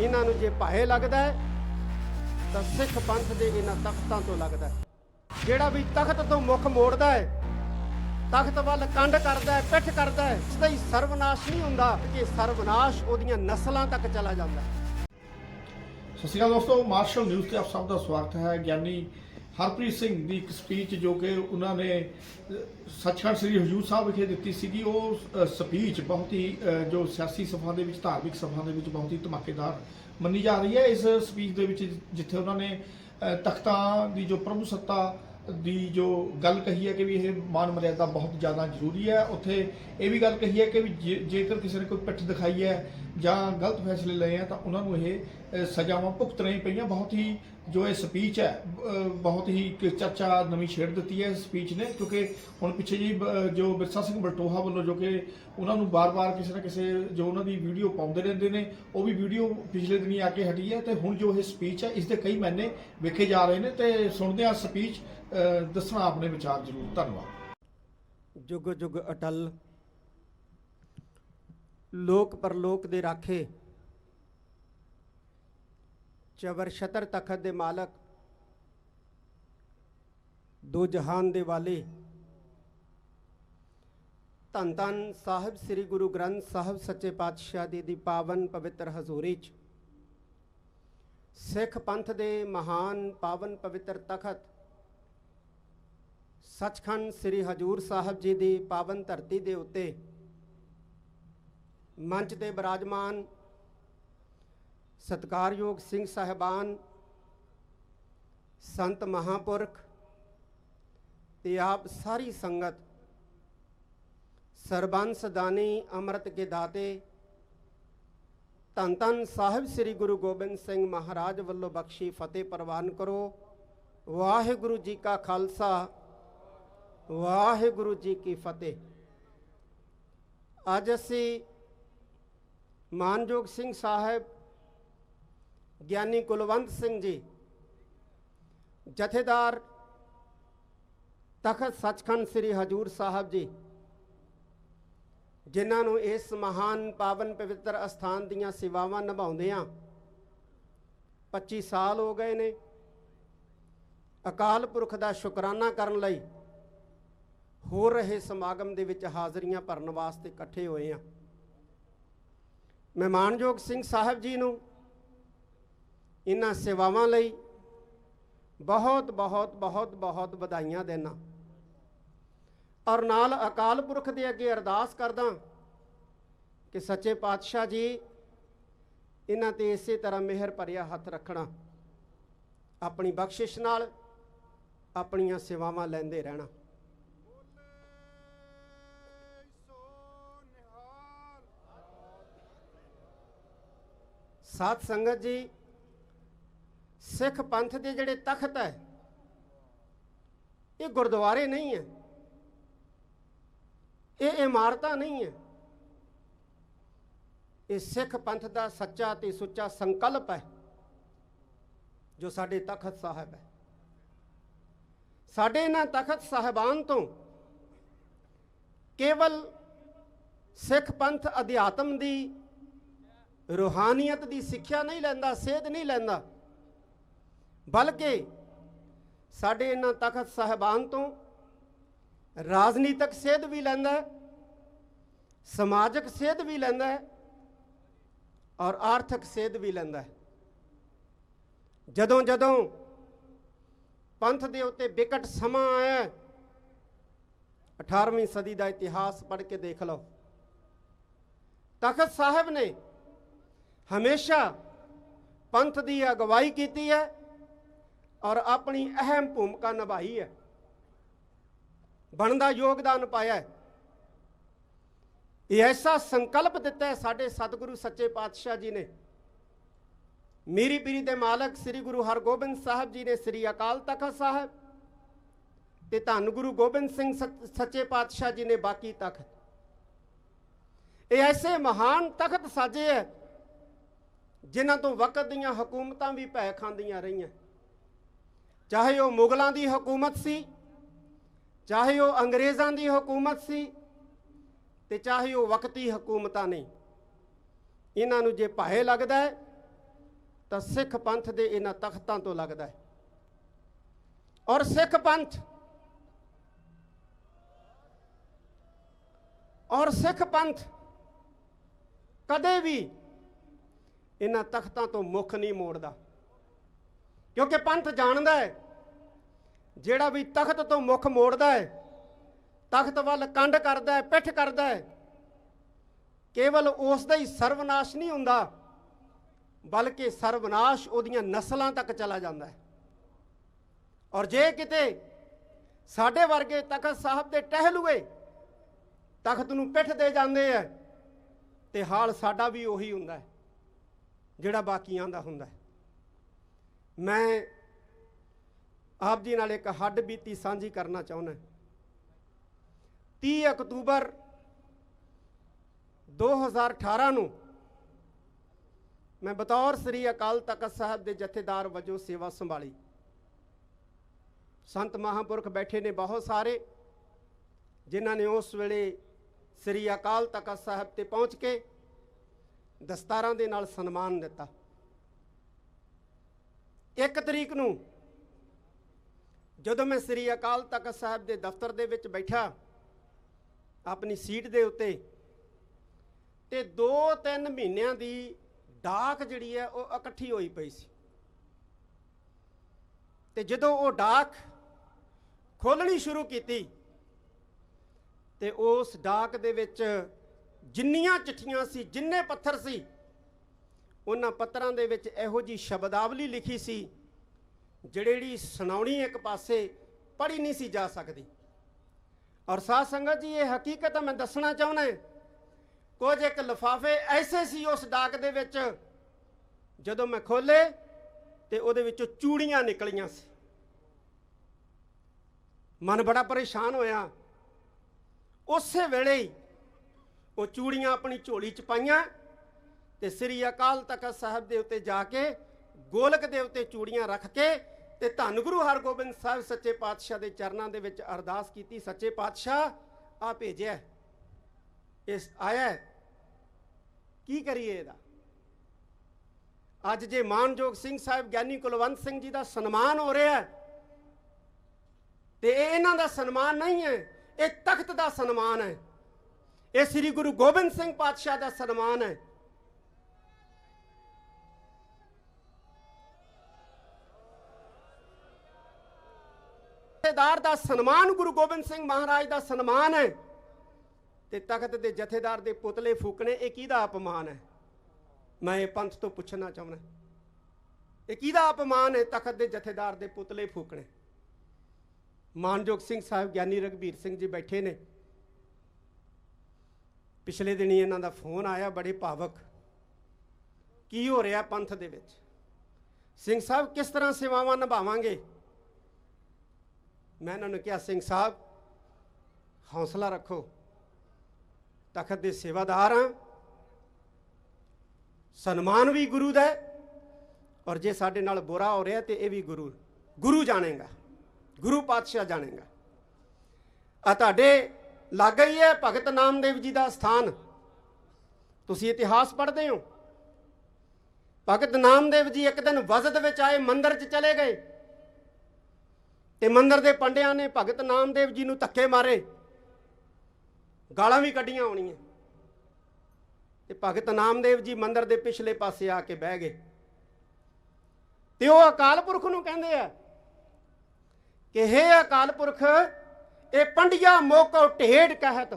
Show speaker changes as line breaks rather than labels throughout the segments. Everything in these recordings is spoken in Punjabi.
ਇਹਨਾਂ ਨੂੰ ਜੇ ਭਾਏ ਲੱਗਦਾ ਹੈ, ਤਾਂ ਸਿੱਖ ਪੰਥ ਦੇ ਇਹਨਾਂ ਤਖਤਾਂ ਤੋਂ ਲੱਗਦਾ ਹੈ। ਜਿਹੜਾ ਵੀ ਤਖਤ ਤੋਂ ਮੁਖ ਮੋੜਦਾ ਹੈ, ਤਖਤ ਵੱਲ ਕੰਡ ਕਰਦਾ ਹੈ, ਪਿੱਠ ਕਰਦਾ ਹੈ, ਇਸ ਦਾ ਹੀ ਸਰਵਨਾਸ਼ ਨਹੀਂ ਹੁੰਦਾ ਕਿ ਸਰਵਨਾਸ਼ ਉਹਦੀਆਂ ਨਸਲਾਂ ਤੱਕ ਚਲਾ ਜਾਂਦਾ ਹੈ।
ਸਤਿ ਸ਼੍ਰੀ ਅਕਾਲ ਦੋਸਤੋ, ਮਾਰਸ਼ਲ ਨਿਊਜ਼ ਤੇ ਆਪ ਸਭ ਦਾ ਸਵਾਗਤ ਹੈ। ਗਿਆਨੀ ਹਰਪ੍ਰੀਤ ਸਿੰਘ ਦੀ ਇੱਕ ਸਪੀਚ ਜੋ ਕਿ ਉਹਨਾਂ ਨੇ ਸੱਚਖੰਡ ਸ੍ਰੀ ਹਜੂਰ ਸਾਹਿਬ ਵਿਖੇ ਦਿੱਤੀ ਸੀਗੀ, ਉਹ ਸਪੀਚ ਬਹੁਤ ਹੀ ਜੋ ਸਿਆਸੀ ਸਭਾ ਦੇ ਵਿੱਚ, ਧਾਰਮਿਕ ਸਫਾ ਦੇ ਵਿੱਚ ਬਹੁਤ ਹੀ ਧਮਾਕੇਦਾਰ ਮੰਨੀ ਜਾ ਰਹੀ ਹੈ। ਇਸ ਸਪੀਚ ਦੇ ਵਿੱਚ ਜਿੱਥੇ ਉਹਨਾਂ ਨੇ ਤਖਤਾਂ ਦੀ ਜੋ ਪ੍ਰਭੂ ਸੱਤਾ ਦੀ ਜੋ ਗੱਲ ਕਹੀ ਹੈ ਕਿ ਵੀ ਇਹ ਮਾਨ ਮਰਿਆਦਾ ਬਹੁਤ ਜ਼ਿਆਦਾ ਜ਼ਰੂਰੀ ਹੈ, ਉੱਥੇ ਇਹ ਵੀ ਗੱਲ ਕਹੀ ਹੈ ਕਿ ਵੀ ਜੇ- ਜੇਕਰ ਕਿਸੇ ਨੇ ਕੋਈ ਪਿੱਠ ਦਿਖਾਈ ਹੈ ਜਾਂ ਗਲਤ ਫੈਸਲੇ ਲਏ ਆ ਤਾਂ ਉਹਨਾਂ ਨੂੰ ਇਹ ਸਜ਼ਾਵਾਂ ਭੁਗਤਣੀਆਂ ਹੀ ਪਈਆਂ। ਬਹੁਤ ਹੀ ਜੋ ਇਹ ਸਪੀਚ ਹੈ ਬਹੁਤ ਹੀ ਇੱਕ ਚਰਚਾ ਨਵੀਂ ਛੇੜ ਦਿੱਤੀ ਹੈ ਇਸ ਸਪੀਚ ਨੇ, ਕਿਉਂਕਿ ਹੁਣ ਪਿੱਛੇ ਜੀ ਜੋ ਬਿਰਸਾ ਸਿੰਘ ਬਲਟੋਹਾ ਵੱਲੋਂ ਜੋ ਕਿ ਉਹਨਾਂ ਨੂੰ ਬਾਰ-ਬਾਰ ਕਿਸੇ ਨਾ ਕਿਸੇ ਜੋ ਉਹਨਾਂ ਦੀ ਵੀਡੀਓ ਪਾਉਂਦੇ ਰਹਿੰਦੇ ਨੇ, ਉਹ ਵੀ ਵੀਡੀਓ ਪਿਛਲੇ ਦਿਨੀ ਆ ਕੇ ਹਟੀ ਹੈ ਤੇ ਹੁਣ ਜੋ ਇਹ ਸਪੀਚ ਹੈ, ਇਸ ਦੇ ਕਈ ਮੈਨੇ ਵੇਖੇ ਜਾ ਰਹੇ ਨੇ ਤੇ ਸੁਣਦੇ ਆ ਸਪੀਚ ਦੱਸਣਾ ਆਪਣੇ ਵਿਚਾਰ ਜ਼ਰੂਰ। ਧੰਨਵਾਦ।
ਜੁਗ ਜੁਗ ਅਟਲ ਲੋਕ ਪਰਲੋਕ ਦੇ ਰਾਖੇ ਚਵਰ ਛਤਰ ਤਖਤ ਦੇ ਮਾਲਕ, ਦੋ ਜਹਾਨ ਦੇ ਵਾਲੇ, ਧੰਨ ਧੰਨ ਸਾਹਿਬ ਸ੍ਰੀ ਗੁਰੂ ਗ੍ਰੰਥ ਸਾਹਿਬ ਸੱਚੇ ਪਾਤਸ਼ਾਹ ਦੀ ਦੀ ਪਾਵਨ ਪਵਿੱਤਰ ਹਜ਼ੂਰੀ 'ਚ। ਸਿੱਖ ਪੰਥ ਦੇ ਮਹਾਨ ਪਾਵਨ ਪਵਿੱਤਰ ਤਖਤ, ਸੱਚਖੰਡ ਸ੍ਰੀ ਹਜੂਰ ਸਾਹਿਬ ਜੀ ਦੀ ਪਾਵਨ ਧਰਤੀ ਦੇ ਉੱਤੇ ਮੰਚ ਤੇ ਬਿਰਾਜਮਾਨ ਸਤਕਾਰਯੋਗ ਸਿੰਘ ਸਾਹਿਬਾਨ, ਸੰਤ ਮਹਾਪੁਰਖ ਤੇ ਆਪ ਸਾਰੀ ਸੰਗਤ, ਸਰਬੰਸ ਦਾਨੀ ਅੰਮ੍ਰਿਤ ਕੇ ਦਾਤੇ, ਧੰਨ ਧੰਨ ਸਾਹਿਬ ਸ੍ਰੀ ਗੁਰੂ ਗੋਬਿੰਦ ਸਿੰਘ ਮਹਾਰਾਜ ਵੱਲੋਂ ਬਖਸ਼ੀ ਫਤਿਹ ਪ੍ਰਵਾਨ ਕਰੋ। ਵਾਹਿਗੁਰੂ ਜੀ ਕਾ ਖਾਲਸਾ, ਵਾਹਿਗੁਰੂ ਜੀ ਕੀ ਫਤਿਹ। ਅੱਜ ਅਸੀਂ ਮਾਨਯੋਗ ਸਿੰਘ ਸਾਹਿਬ ਗਿਆਨੀ ਕੁਲਵੰਤ ਸਿੰਘ ਜੀ, ਜਥੇਦਾਰ ਤਖਤ ਸੱਚਖੰਡ ਸ੍ਰੀ ਹਜੂਰ ਸਾਹਿਬ ਜੀ, ਜਿਨ੍ਹਾਂ ਨੂੰ ਇਸ ਮਹਾਨ ਪਾਵਨ ਪਵਿੱਤਰ ਅਸਥਾਨ ਦੀਆਂ ਸੇਵਾਵਾਂ ਨਿਭਾਉਂਦਿਆਂ 25 ਸਾਲ ਹੋ ਗਏ ਨੇ, ਅਕਾਲ ਪੁਰਖ ਦਾ ਸ਼ੁਕਰਾਨਾ ਕਰਨ ਲਈ ਹੋ ਰਹੇ ਸਮਾਗਮ ਦੇ ਵਿੱਚ ਹਾਜ਼ਰੀਆਂ ਭਰਨ ਵਾਸਤੇ ਇਕੱਠੇ ਹੋਏ ਆ ਮੈਂ ਮਾਨਯੋਗ ਸਿੰਘ ਸਾਹਿਬ ਜੀ ਨੂੰ ਇਹਨਾਂ ਸੇਵਾਵਾਂ ਲਈ ਬਹੁਤ ਬਹੁਤ ਬਹੁਤ ਬਹੁਤ ਵਧਾਈਆਂ ਦੇਣਾ। ਔਰ ਨਾਲ ਅਕਾਲ ਪੁਰਖ ਦੇ ਅੱਗੇ ਅਰਦਾਸ ਕਰਦਾ ਕਿ ਸੱਚੇ ਪਾਤਸ਼ਾਹ ਜੀ, ਇਹਨਾਂ ਤੇ ਇਸੇ ਤਰ੍ਹਾਂ ਮਿਹਰ ਭਰਿਆ ਹੱਥ ਰੱਖਣਾ। ਆਪਣੀ ਬਖਸ਼ਿਸ਼ ਨਾਲ ਆਪਣੀਆਂ ਸੇਵਾਵਾਂ ਲੈਂਦੇ ਰਹਿਣਾ। ਸਾਧ ਸੰਗਤ ਜੀ ਸਿੱਖ ਪੰਥ ਦੇ ਜਿਹੜੇ ਤਖਤ ਹੈ, ਇਹ ਗੁਰਦੁਆਰੇ ਨਹੀਂ ਹੈ। ਇਹ ਇਮਾਰਤਾਂ ਨਹੀਂ ਹੈ। ਇਹ ਸਿੱਖ ਪੰਥ ਦਾ ਸੱਚਾ ਤੇ ਸੁੱਚਾ ਸੰਕਲਪ ਹੈ, ਜੋ ਸਾਡੇ ਤਖਤ ਸਾਹਿਬ ਹੈ। ਸਾਡੇ ਇਹਨਾਂ ਤਖਤ ਸਾਹਿਬਾਨ ਤੋਂ ਕੇਵਲ ਸਿੱਖ ਪੰਥ ਅਧਿਆਤਮ ਦੀ ਰੂਹਾਨੀਅਤ ਦੀ ਸਿੱਖਿਆ ਨਹੀਂ ਲੈਂਦਾ, ਸੇਧ ਨਹੀਂ ਲੈਂਦਾ ਬਲਕਿ ਸਾਡੇ ਇਹਨਾਂ ਤਖਤ ਸਾਹਿਬਾਨ ਤੋਂ ਰਾਜਨੀਤਿਕ ਸੇਧ ਵੀ ਲੈਂਦਾ ਸਮਾਜਿਕ ਸੇਧ ਵੀ ਲੈਂਦਾ ਔਰ ਆਰਥਿਕ ਸੇਧ ਵੀ ਲੈਂਦਾ ਜਦੋਂ ਜਦੋਂ ਪੰਥ ਦੇ ਉੱਤੇ ਵਿਕਟ ਸਮਾਂ ਆਇਆ ਹੈ, 18ਵੀਂ ਸਦੀ ਦਾ ਇਤਿਹਾਸ ਪੜ੍ਹ ਕੇ ਦੇਖ ਲਓ। ਤਖਤ ਸਾਹਿਬ ਨੇ ਹਮੇਸ਼ਾ ਪੰਥ ਦੀ ਅਗਵਾਈ ਕੀਤੀ ਹੈ ਔਰ ਆਪਣੀ ਅਹਿਮ ਭੂਮਿਕਾ ਨਿਭਾਈ ਹੈ। ਬਣਦਾ ਯੋਗਦਾਨ ਪਾਇਆ ਹੈ। ਇਹ ਐਸਾ ਸੰਕਲਪ ਦਿੱਤਾ ਹੈ ਸਾਡੇ ਸਤਿਗੁਰੂ ਸੱਚੇ ਪਾਤਸ਼ਾਹ ਜੀ ਨੇ। ਮੀਰੀ ਪੀਰੀ ਦੇ ਮਾਲਕ ਸ੍ਰੀ ਗੁਰੂ ਹਰਗੋਬਿੰਦ ਸਾਹਿਬ ਜੀ ਨੇ ਸ੍ਰੀ ਅਕਾਲ ਤਖਤ ਸਾਹਿਬ ਤੇ ਧੰਨ ਗੁਰੂ ਗੋਬਿੰਦ ਸਿੰਘ ਸੱਚੇ ਪਾਤਸ਼ਾਹ ਜੀ ਨੇ ਬਾਕੀ ਤਖਤ। ਇਹ ਐਸੇ ਮਹਾਨ ਤਖਤ ਸਾਜੇ ਹੈ ਜਿਨ੍ਹਾਂ ਤੋਂ ਵਕਤ ਦੀਆਂ ਹਕੂਮਤਾਂ ਵੀ ਭੈ ਖਾਂਦੀਆਂ ਰਹੀਆਂ। ਚਾਹੇ ਉਹ ਮੁਗਲਾਂ ਦੀ ਹਕੂਮਤ ਸੀ, ਚਾਹੇ ਉਹ ਅੰਗਰੇਜ਼ਾਂ ਦੀ ਹਕੂਮਤ ਸੀ ਤੇ ਚਾਹੇ ਉਹ ਵਕਤੀ ਹਕੂਮਤਾਂ ਨੇ। ਇਹਨਾਂ ਨੂੰ ਜੇ ਭਾਏ ਲੱਗਦਾ ਹੈ, ਤਾਂ ਸਿੱਖ ਪੰਥ ਦੇ ਇਹਨਾਂ ਤਖਤਾਂ ਤੋਂ ਲੱਗਦਾ ਹੈ। ਔਰ ਸਿੱਖ ਪੰਥ, ਔਰ ਸਿੱਖ ਪੰਥ ਕਦੇ ਵੀ ਇਹਨਾਂ ਤਖਤਾਂ ਤੋਂ ਮੁਖ ਨਹੀਂ ਮੋੜਦਾ। ਕਿਉਂਕਿ ਪੰਥ ਜਾਣਦਾ ਹੈ, ਜਿਹੜਾ ਵੀ ਤਖਤ ਤੋਂ ਮੁਖ ਮੋੜਦਾ ਹੈ, ਤਖਤ ਵੱਲ ਕੰਢ ਕਰਦਾ ਹੈ, ਪਿੱਠ ਕਰਦਾ ਹੈ, ਕੇਵਲ ਉਸ ਦਾ ਹੀ ਸਰਵਨਾਸ਼ ਨਹੀਂ ਹੁੰਦਾ, ਬਲਕਿ ਸਰਵਨਾਸ਼ ਉਹਦੀਆਂ ਨਸਲਾਂ ਤੱਕ ਚਲਾ ਜਾਂਦਾ ਹੈ। ਔਰ ਜੇ ਕਿਤੇ ਸਾਡੇ ਵਰਗੇ ਤਖਤ ਸਾਹਿਬ ਦੇ ਟਹਿਲੂਏ ਤਖਤ ਨੂੰ ਪਿੱਠ ਦੇ ਜਾਂਦੇ ਆ ਤੇ ਹਾਲ ਸਾਡਾ ਵੀ ਉਹੀ ਹੁੰਦਾ ਜਿਹੜਾ ਬਾਕੀਆਂ ਦਾ ਹੁੰਦਾ ਮੈਂ ਆਪ ਜੀ ਨਾਲ ਇੱਕ ਹੱਡ ਬੀਤੀ ਸਾਂਝੀ ਕਰਨਾ ਚਾਹੁੰਦਾ 30 ਅਕਤੂਬਰ 2018 ਨੂੰ ਮੈਂ ਬਤੌਰ ਸ੍ਰੀ ਅਕਾਲ ਤਖਤ ਸਾਹਿਬ ਦੇ ਜਥੇਦਾਰ ਵਜੋਂ ਸੇਵਾ ਸੰਭਾਲੀ। ਸੰਤ ਮਹਾਂਪੁਰਖ ਬੈਠੇ ਨੇ ਬਹੁਤ ਸਾਰੇ, ਜਿਨ੍ਹਾਂ ਨੇ ਉਸ ਵੇਲੇ ਸ੍ਰੀ ਅਕਾਲ ਤਖਤ ਸਾਹਿਬ ਤੇ ਪਹੁੰਚ ਕੇ ਦਸਤਾਰਾਂ ਦੇ ਨਾਲ ਸਨਮਾਨ ਦਿੱਤਾ। ਇੱਕ ਤਰੀਕ ਨੂੰ ਜਦੋਂ ਮੈਂ ਸ੍ਰੀ ਅਕਾਲ ਤਖਤ ਸਾਹਿਬ ਦੇ ਦਫ਼ਤਰ ਦੇ ਵਿੱਚ ਬੈਠਾ, ਆਪਣੀ ਸੀਟ ਦੇ ਉੱਤੇ, ਤੇ 2-3 ਮਹੀਨਿਆਂ ਦੀ ਡਾਕ ਜਿਹੜੀ ਹੈ ਉਹ ਇਕੱਠੀ ਹੋਈ ਪਈ ਸੀ। ਤੇ ਜਦੋਂ ਉਹ ਡਾਕ ਖੋਲਣੀ ਸ਼ੁਰੂ ਕੀਤੀ, ਤੇ ਉਸ ਡਾਕ ਦੇ ਵਿੱਚ ਜਿੰਨੀਆਂ ਚਿੱਠੀਆਂ ਸੀ, ਜਿੰਨੇ ਪੱਥਰ ਸੀ ਉਹਨਾਂ ਪੱਤਰਾਂ ਦੇ ਵਿੱਚ ਇਹੋ ਜੀ ਸ਼ਬਦਾਵਲੀ ਲਿਖੀ ਸੀ, ਜਿਹੜੀ ਸੁਣਾਉਣੀ ਇੱਕ ਪਾਸੇ, ਪੜ੍ਹੀ ਨਹੀਂ ਸੀ ਜਾ ਸਕਦੀ। ਔਰ ਸਾਧ ਸੰਗਤ ਜੀ, ਇਹ ਹਕੀਕਤ ਮੈਂ ਦੱਸਣਾ ਚਾਹੁੰਦਾ ਕੁਝ ਇੱਕ ਲਫਾਫੇ ਐਸੇ ਸੀ ਉਸ ਡਾਕ ਦੇ ਵਿੱਚ, ਜਦੋਂ ਮੈਂ ਖੋਲੇ ਤੇ ਉਹਦੇ ਵਿੱਚੋਂ ਚੂੜੀਆਂ ਨਿਕਲੀਆਂ ਸੀ। ਮਨ ਬੜਾ ਪਰੇਸ਼ਾਨ ਹੋਇਆ। ਉਸੇ ਵੇਲੇ ਉਹ ਚੂੜੀਆਂ ਆਪਣੀ ਝੋਲੀ ਚ ਪਾਈਆਂ ਤੇ ਸ੍ਰੀ ਅਕਾਲ ਤਖਤ ਸਾਹਿਬ ਦੇ ਉੱਤੇ ਜਾ ਕੇ, ਗੋਲਕ ਦੇ ਉੱਤੇ ਚੂੜੀਆਂ ਰੱਖ ਕੇ ਤੇ ਧੰਨ ਗੁਰੂ ਹਰਗੋਬਿੰਦ ਸਾਹਿਬ ਸੱਚੇ ਪਾਤਸ਼ਾਹ ਦੇ ਚਰਨਾਂ ਦੇ ਵਿੱਚ ਅਰਦਾਸ ਕੀਤੀ, ਸੱਚੇ ਪਾਤਸ਼ਾਹ, ਆ ਭੇਜਿਆ ਇਸ ਆਇਆ ਕੀ ਕਰੀਏ ਇਹਦਾ? ਅੱਜ ਜੇ ਮਾਨਯੋਗ ਸਿੰਘ ਸਾਹਿਬ ਗਿਆਨੀ ਕੁਲਵੰਤ ਸਿੰਘ ਜੀ ਦਾ ਸਨਮਾਨ ਹੋ ਰਿਹਾ ਤੇ ਇਹ ਇਹਨਾਂ ਦਾ ਸਨਮਾਨ ਨਹੀਂ ਹੈ, ਇਹ ਤਖਤ ਦਾ ਸਨਮਾਨ ਹੈ। ਇਹ ਸ੍ਰੀ ਗੁਰੂ ਗੋਬਿੰਦ ਸਿੰਘ ਪਾਤਸ਼ਾਹ ਦਾ ਸਨਮਾਨ ਹੈ। ਜਥੇਦਾਰ ਦਾ ਸਨਮਾਨ ਗੁਰੂ ਗੋਬਿੰਦ ਸਿੰਘ ਮਹਾਰਾਜ ਦਾ ਸਨਮਾਨ ਹੈ ਤੇ ਤਖਤ ਦੇ ਜਥੇਦਾਰ ਦੇ ਪੁਤਲੇ ਫੂਕਣੇ, ਇਹ ਕਿਹਦਾ ਅਪਮਾਨ ਹੈ? ਮੈਂ ਇਹ ਪੰਥ ਤੋਂ ਪੁੱਛਣਾ ਚਾਹੁੰਦਾ। ਇਹ ਕਿਹਦਾ ਅਪਮਾਨ ਹੈ ਤਖਤ ਦੇ ਜਥੇਦਾਰ ਦੇ ਪੁਤਲੇ ਫੂਕਣੇ? ਮਾਨਯੋਗ ਸਿੰਘ ਸਾਹਿਬ, ਗਿਆਨੀ ਰਗਵੀਰ ਸਿੰਘ ਜੀ ਬੈਠੇ ਨੇ। ਪਿਛਲੇ ਦਿਨੀ ਇਹਨਾਂ ਦਾ ਫੋਨ ਆਇਆ, ਬੜੇ ਭਾਵਕ। ਕੀ ਹੋ ਰਿਹਾ ਪੰਥ ਦੇ ਵਿੱਚ? ਸਿੰਘ ਸਾਹਿਬ, ਕਿਸ ਤਰ੍ਹਾਂ ਸੇਵਾਵਾਂ ਨਿਭਾਵਾਂਗੇ? ਮੈਂ ਇਹਨਾਂ ਨੂੰ ਕਿਹਾ, ਸਿੰਘ ਸਾਹਿਬ, ਹੌਸਲਾ ਰੱਖੋ। ਤਖਤ ਦੇ ਸੇਵਾਦਾਰ ਹਾਂ। ਸਨਮਾਨ ਵੀ ਗੁਰੂ ਦਾ ਔਰ ਜੇ ਸਾਡੇ ਨਾਲ ਬੁਰਾ ਹੋ ਰਿਹਾ ਤੇ ਇਹ ਵੀ ਗੁਰੂ ਗੁਰੂ ਜਾਣੇਗਾ। ਗੁਰੂ ਪਾਤਸ਼ਾਹ ਜਾਣੇਗਾ। ਆ ਤੁਹਾਡੇ ਲੱਗ ਹੀ ਹੈ ਭਗਤ ਨਾਮਦੇਵ ਜੀ ਦਾ ਸਥਾਨ। ਤੁਸੀਂ ਇਤਿਹਾਸ ਪੜ੍ਹਦੇ ਹੋ। ਭਗਤ ਨਾਮਦੇਵ ਜੀ ਇੱਕ ਦਿਨ ਵਜ਼ਦ ਵਿੱਚ ਆਏ, ਮੰਦਰ 'ਚ ਚਲੇ ਗਏ। ਤੇ ਮੰਦਰ ਦੇ ਪੰਡਿਆਂ ਨੇ ਭਗਤ ਨਾਮਦੇਵ ਜੀ ਨੂੰ ਧੱਕੇ ਮਾਰੇ। ਗਾਲਾਂ ਵੀ ਕੱਢੀਆਂ ਹੋਣੀਆਂ। ਤੇ ਭਗਤ ਨਾਮਦੇਵ ਜੀ ਮੰਦਰ ਦੇ ਪਿਛਲੇ ਪਾਸੇ ਆ ਕੇ ਬਹਿ ਗਏ। ਤੇ ਉਹ ਅਕਾਲ ਪੁਰਖ ਨੂੰ ਕਹਿੰਦੇ ਆ ਕਿ ਹੇ ਅਕਾਲ ਪੁਰਖ, ਇਹ ਪੰਡਿਆ ਮੋਕੋ ਢੇਡ ਕਹਿਤ,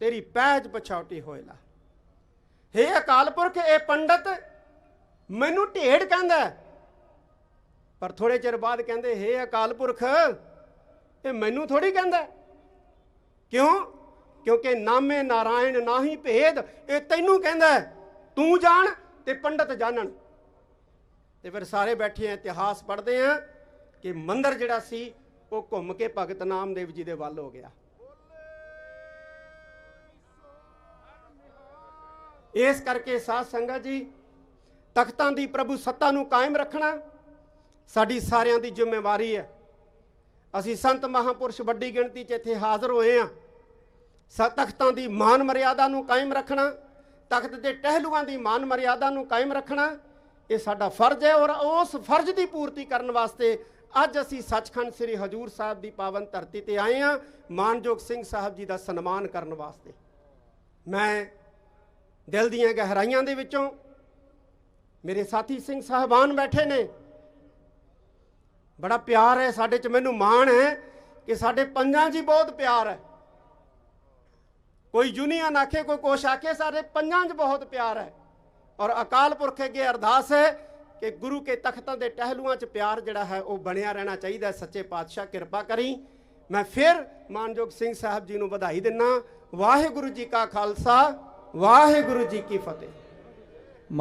ਤੇਰੀ ਪੈਜ ਪਛਾਉਟੀ ਹੋਇਲਾ। ਹੇ ਅਕਾਲ ਪੁਰਖ, ਇਹ ਪੰਡਤ ਮੈਨੂੰ ਢੇਡ ਕਹਿੰਦਾ ਪਰ ਥੋੜੇ ਚਿਰ ਬਾਅਦ ਕਹਿੰਦੇ, ਹੇ ਅਕਾਲ ਪੁਰਖ, ਇਹ ਮੈਨੂੰ ਥੋੜੀ ਕਹਿੰਦਾ ਕਿਉਂ? ਕਿਉਂਕਿ ਨਾਮੇ ਨਾਰਾਇਣ ਨਾਹੀ ਭੇਦ, ਇਹ ਤੈਨੂੰ ਕਹਿੰਦਾ ਤੂੰ ਜਾਣ ਤੇ ਪੰਡਤ ਜਾਣਨ। ਤੇ ਫਿਰ ਸਾਰੇ ਬੈਠੇ ਆ, ਇਤਿਹਾਸ ਪੜ੍ਹਦੇ ਆ ਕਿ ਮੰਦਰ ਜਿਹੜਾ ਸੀ, ਉਹ ਘੁੰਮ ਕੇ ਭਗਤ ਨਾਮਦੇਵ ਜੀ ਦੇ ਵੱਲ ਹੋ ਗਿਆ। ਇਸ ਕਰਕੇ ਸਾਧ ਸੰਗਤ ਜੀ, ਤਖਤਾਂ ਦੀ ਪ੍ਰਭੂ ਸੱਤਾ ਨੂੰ ਕਾਇਮ ਰੱਖਣਾ ਸਾਡੀ ਸਾਰਿਆਂ ਦੀ ਜ਼ਿੰਮੇਵਾਰੀ ਹੈ। ਅਸੀਂ ਸੰਤ ਮਹਾਪੁਰਸ਼ ਵੱਡੀ ਗਿਣਤੀ 'ਚ ਇੱਥੇ ਹਾਜ਼ਰ ਹੋਏ ਆ ਤਖਤਾਂ ਦੀ ਮਾਨ ਮਰਿਆਦਾ ਨੂੰ ਕਾਇਮ ਰੱਖਣਾ, ਤਖਤ ਦੇ ਟਹਿਲੂਆਂ ਦੀ ਮਾਨ ਮਰਿਆਦਾ ਨੂੰ ਕਾਇਮ ਰੱਖਣਾ, ਇਹ ਸਾਡਾ ਫਰਜ਼ ਹੈ ਔਰ ਉਸ ਫਰਜ਼ ਦੀ ਪੂਰਤੀ ਕਰਨ ਵਾਸਤੇ ਅੱਜ ਅਸੀਂ ਸੱਚਖੰਡ ਸ੍ਰੀ ਹਜੂਰ ਸਾਹਿਬ ਦੀ ਪਾਵਨ ਧਰਤੀ ਤੇ ਆਏ ਹਾਂ। ਮਾਨਯੋਗ ਸਿੰਘ ਸਾਹਿਬ ਜੀ ਦਾ ਸਨਮਾਨ ਕਰਨ ਵਾਸਤੇ। ਮੈਂ ਦਿਲ ਦੀਆਂ ਗਹਿਰਾਈਆਂ ਦੇ ਵਿੱਚੋਂ ਮੇਰੇ ਸਾਥੀ ਸਿੰਘ ਸਾਹਿਬਾਨ ਬੈਠੇ ਨੇ। ਬੜਾ ਪਿਆਰ ਹੈ, ਸਾਡੇ ਚ ਮੈਨੂੰ ਮਾਣ ਹੈ ਕਿ ਸਾਡੇ ਪੰਜਾਂ 'ਚ ਹੀ ਬਹੁਤ ਪਿਆਰ ਹੈ। ਕੋਈ ਯੂਨੀਅਨ ਆਖੇ, ਕੋਈ ਕੁਛ ਆਖੇ, ਸਾਡੇ ਪੰਜਾਂ 'ਚ ਬਹੁਤ ਪਿਆਰ ਹੈ। ਔਰ ਅਕਾਲ ਪੁਰਖ ਅੱਗੇ ਅਰਦਾਸ ਹੈ ਕਿ ਗੁਰੂ ਕੇ ਤਖਤਾਂ ਦੇ ਟਹਿਲੂਆਂ 'ਚ ਪਿਆਰ ਜਿਹੜਾ ਹੈ, ਉਹ ਬਣਿਆ ਰਹਿਣਾ ਚਾਹੀਦਾ ਹੈ। ਸੱਚੇ ਪਾਤਸ਼ਾਹ ਕਿਰਪਾ ਕਰੀ। ਮੈਂ ਫਿਰ ਮਾਨਯੋਗ ਸਿੰਘ ਸਾਹਿਬ ਜੀ ਨੂੰ ਵਧਾਈ ਦਿੰਨਾ। ਵਾਹਿਗੁਰੂ ਜੀ ਕਾ ਖਾਲਸਾ, ਵਾਹਿਗੁਰੂ ਜੀ ਕੀ ਫਤਿਹ।